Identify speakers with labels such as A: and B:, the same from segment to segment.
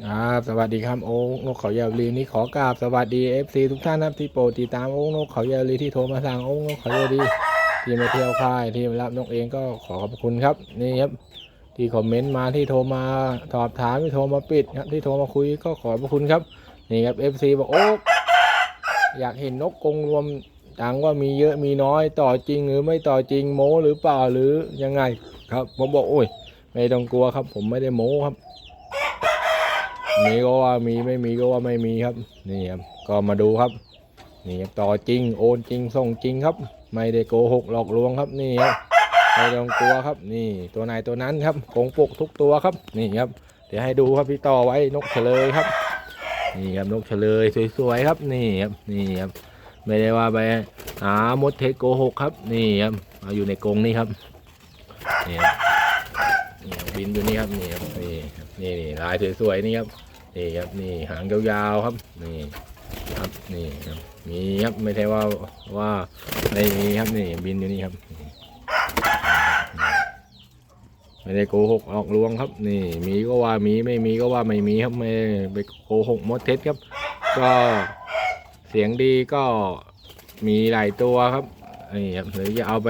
A: ครับสวัสดีครับโอ๊กนกเขายาวลีนี่ขอกราบสวัสดีเอฟซีทุกท่านนะครับที่โปรดติดตามโอ๊กนกเขายาวลีที่โทรมาสั่งโอ๊กนกเขายาวลีที่มาเที่ยวค่ายที่มารับนกเองก็ขอขอบคุณครับนี่ครับที่คอมเมนต์มาที่โทรมาสอบถามที่โทรมาปิดครับที่โทรมาคุยก็ขอบพระคุณครับนี่ครับเอฟซีบอกโอ๊กอยากเห็นนกกงรวมตังว่ามีเยอะมีน้อยต่อจริงหรือไม่ต่อจริงโม้หรือเปล่าหรือยังไงครับผมบอกโอ้ยไม่ต้องกลัวครับ ผมไม่ได้โม้ครับ มีก็ว่ามีไม่มีก็ว่าไม่มีครับ นี่ครับ ก็มาดูครับ นี่ครับต่อจริง โอนจริง ส่งจริงครับ ไม่ได้โกหกหลอกลวงครับ นี่ครับไม่ต้องกลัวครับ นี่ตัวไหนตัวนั้นครับกงปุกทุกตัวครับ นี่ครับ เดี๋ยวให้ดูครับพี่ต่อไว้นกเฉลยครับ นี่ครับนกเฉลยสวยๆครับ นี่ครับนี่ครับ ไม่ได้ว่าไปหามดเทโกหกครับ นี่ครับเอาอยู่ในกรงนี่ครับนี่ครับนี่ครับบินอยู่นี่ครับนี่ครับนี่ครับนี่นี่ลายสวยๆนี่ครับ นี่ครับนี่หางยาวๆครับนี่ครับนี่ครับมีครับไม่ใช่ว่าว่าไม่มีครับนี่บินอยู่นี่ครับ ไม่ได้โกหกออกลวงครับ นี่มีก็ว่ามีไม่มีก็ว่าไม่มีครับไม่ไปโกหกมดเท็จครับ ก็เสียงดีก็มีหลายตัวครับนี่ครับหรือจะเอาไป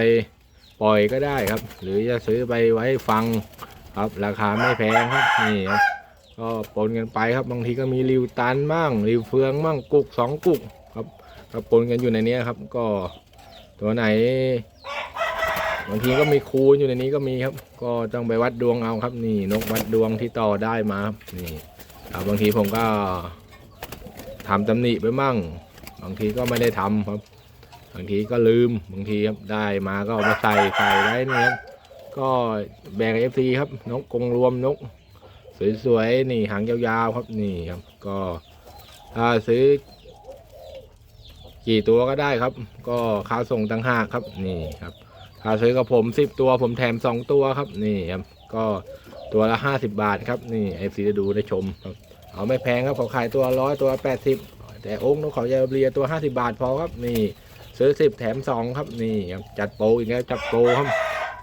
A: ปล่อยก็ได้ครับ หรือจะซื้อไปไว้ฟังครับ ราคาไม่แพงครับนี่ครับ ก็ปนกันไปครับบางทีก็มีริวตันบ้างริวเฟืองบ้างกุกสองกุกครับก็ปนกันอยู่ในนี้ครับ ก็ตัวไหนบางทีก็มีคูณอยู่ในนี้ก็มีครับ ก็ต้องไปวัดดวงเอาครับ นี่นกวัดดวงที่ต่อได้มาครับนี่บางทีผมก็ทำตำหนิไปมั่ง บางทีก็ไม่ได้ทำครับ บางทีก็ลืมบางทีครับได้มาก็เอามาใส่ใส่ไว้นี่ครับก็แบ่งเอฟซีครับนกกงรวมนก สวยๆนี่หางยาวๆครับนี่ครับ ก็ถ้าซื้อ กี่ตัวก็ได้ครับ ก็ค่าส่งต่างหากครับนี่ครับถ้าซื้อกับผมสิบตัวผมแถมสองตัวครับนี่ครับก็ตัวละห้าสิบบาทครับนี่ไอซีจะดูได้ชมครับเอาไม่แพงครับเขาขายตัวร้อยตัวแปดสิบแต่องค์นกเขายาวเรียตัวห้าสิบาทพอครับนี่ซื้อสิบแถมสองครับนี่ครับจัดโปรอีกแล้วจัดโปรครับ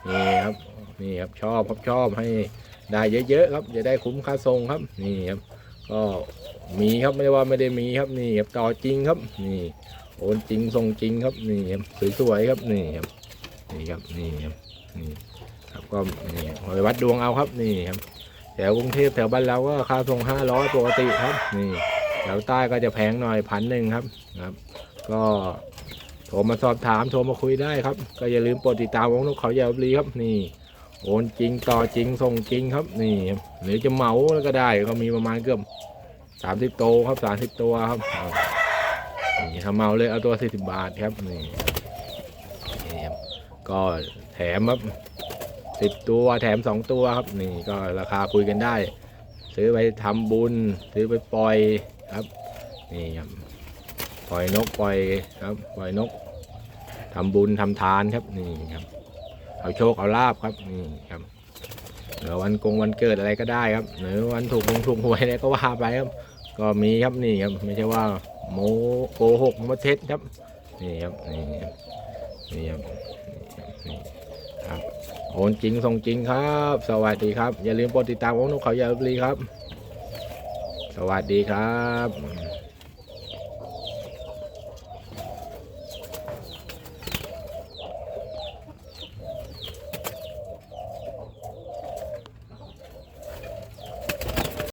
A: นี่ครับนี่ครับชอบครับชอบให้ ได้เยอะๆครับจะได้คุ้มค่าทรงครับนี่ครับก็มีครับไม่ได้ว่าไม่ได้มีครับนี่ครับต่อจริงครับ นี่โอนจริงส่งจริงครับนี่ครับสวยๆครับนี่ครับนี่ครับนี่ครับนี่ครับก็นี่ไปวัดดวงเอาครับนี่ครับแถวกรุงเทพแถวบ้านเราก็ค่าส่งห้าร้อยปกติครับนี่แถวใต้ก็จะแพงหน่อยพันหนึ่งครับครับ ก็โทรมาสอบถามโทรมาคุยได้ครับ ก็อย่าลืมกดติดตามวงนกเขายาวรีครับนี่ โอนจริงต่อจริงส่งจริงครับ นี่หรือจะเหมาแล้วก็ได้ก็มีประมาณเกือบสามสิบโตวครับสามสิบตัวครับนี่ถ้าเมาเลยเอาตัวสี่สิบบาทครับนี่นี่ก็แถมครับสิบตัวแถมสองตัวครับ นี่ก็ราคาคุยกันได้ ซื้อไปทำบุญ ซื้อไปปล่อยครับ นี่ครับปล่อยนกปล่อยครับ ปล่อยนกทำบุญทำทานครับนี่ครับ เอาโชคเอาลาบครับนี่ครับหรือวันกงวันเกิดอะไรก็ได้ครับหรือวันถูกลงถูกหวยอะไรก็ว่าไปครับ ก็มีครับนี่ครับไม่ใช่ว่าโมโกหกโมเท็จครับนี่ครับนี่ครับนี่ครับนี่ครับโอนจริงส่งจริงครับ สวัสดีครับ อย่าลืมกดติดตามวงนกเขายาวรีครับ สวัสดีครับ